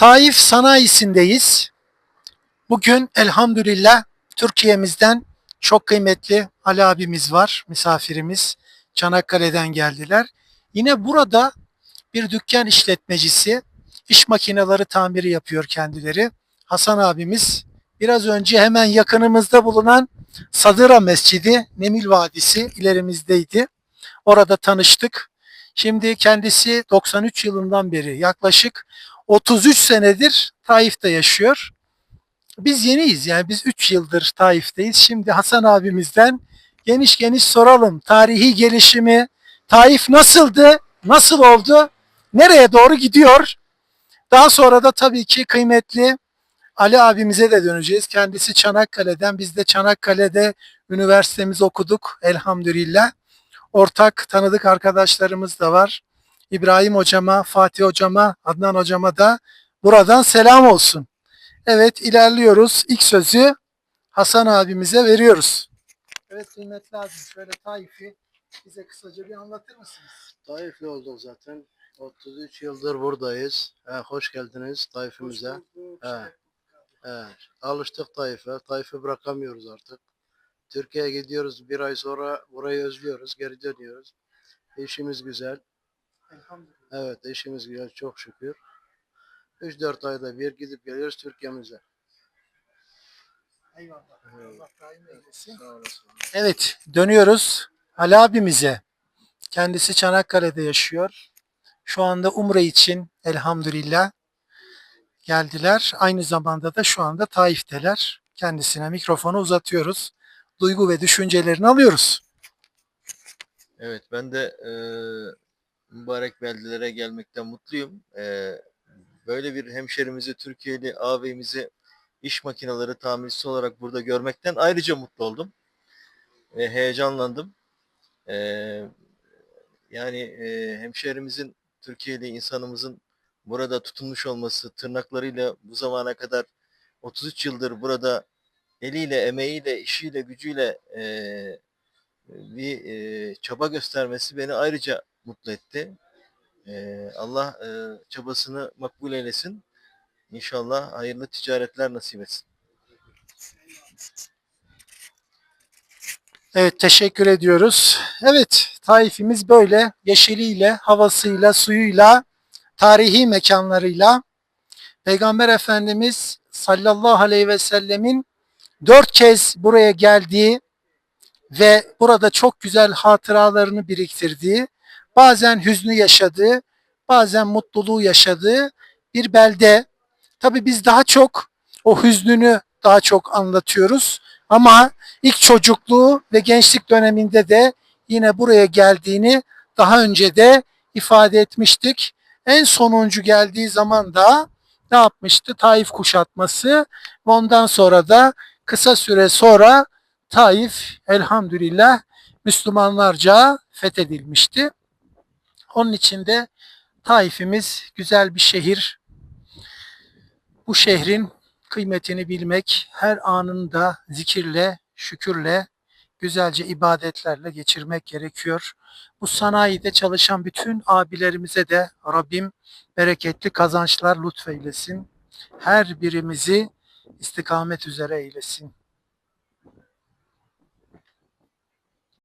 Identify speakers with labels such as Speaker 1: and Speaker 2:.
Speaker 1: Taif sanayisindeyiz. Bugün elhamdülillah Türkiye'mizden çok kıymetli Ali abimiz var, misafirimiz. Çanakkale'den geldiler. Yine burada bir dükkan işletmecisi, iş makineleri tamiri yapıyor kendileri. Hasan abimiz biraz önce hemen yakınımızda bulunan Sadıra Mescidi, Nemil Vadisi ilerimizdeydi. Orada tanıştık. Şimdi kendisi 93 yılından beri yaklaşık 33 senedir Taif'te yaşıyor. Biz yeniyiz yani biz 3 yıldır Taif'teyiz. Şimdi Hasan abimizden geniş geniş soralım. Tarihi gelişimi, Taif nasıldı, nasıl oldu, nereye doğru gidiyor? Daha sonra da tabii ki kıymetli Ali abimize de döneceğiz. Kendisi Çanakkale'den, biz de Çanakkale'de üniversitemizi okuduk elhamdülillah. Ortak tanıdık arkadaşlarımız da var. İbrahim hocama, Fatih hocama, Adnan hocama da buradan selam olsun. Evet ilerliyoruz. İlk sözü Hasan abimize veriyoruz. Evet kıymetli abim şöyle Taif'i bize kısaca bir anlatır mısınız?
Speaker 2: Taifli olduk zaten. 33 yıldır buradayız. He, hoş geldiniz Taif'imize.
Speaker 1: Hoş bulduk.
Speaker 2: Evet. Evet. Alıştık Taif'e. Taif'i bırakamıyoruz artık. Türkiye'ye gidiyoruz. Bir ay sonra burayı özlüyoruz. Geri dönüyoruz. İşimiz güzel.
Speaker 1: Elhamdülillah.
Speaker 2: Evet işimiz güzel çok şükür. 3-4 ayda bir gidip geliyoruz Türkiye'mize.
Speaker 1: Eyvallah. Allah daim eylesin.
Speaker 2: Sağ olasın.
Speaker 1: Evet dönüyoruz Ali abimize. Kendisi Çanakkale'de yaşıyor. Şu anda Umre için elhamdülillah geldiler. Aynı zamanda da şu anda Taif'teler. Kendisine mikrofonu uzatıyoruz. Duygu ve düşüncelerini alıyoruz.
Speaker 3: Evet ben de e, mübarek beldelere gelmekten mutluyum. E, böyle bir hemşerimizi, Türkiye'li ağabeyimizi iş makineleri tamircisi olarak burada görmekten ayrıca mutlu oldum. Ve heyecanlandım. E, yani e, hemşerimizin, Türkiye'li insanımızın burada tutunmuş olması, tırnaklarıyla bu zamana kadar 33 yıldır burada eliyle, emeğiyle, işiyle, gücüyle e, bir e, çaba göstermesi beni ayrıca mutlu etti. E, Allah e, çabasını makbul eylesin. İnşallah hayırlı ticaretler nasip etsin.
Speaker 1: Evet teşekkür ediyoruz. Evet Taif'imiz böyle yeşiliyle, havasıyla, suyuyla, tarihi mekanlarıyla Peygamber Efendimiz sallallahu aleyhi ve sellemin dört kez buraya geldiği ve burada çok güzel hatıralarını biriktirdiği, bazen hüznü yaşadığı, bazen mutluluğu yaşadığı bir belde. Tabii biz daha çok o hüznünü daha çok anlatıyoruz ama ilk çocukluğu ve gençlik döneminde de yine buraya geldiğini daha önce de ifade etmiştik. En sonuncu geldiği zaman da ne yapmıştı? Taif kuşatması ondan sonra da kısa süre sonra Taif elhamdülillah Müslümanlarca fethedilmişti. Onun için de Taif'imiz güzel bir şehir. Bu şehrin kıymetini bilmek, her anında zikirle, şükürle, güzelce ibadetlerle geçirmek gerekiyor. Bu sanayide çalışan bütün abilerimize de Rabbim bereketli kazançlar lütfeylesin. Her birimizi istikamet üzere eylesin.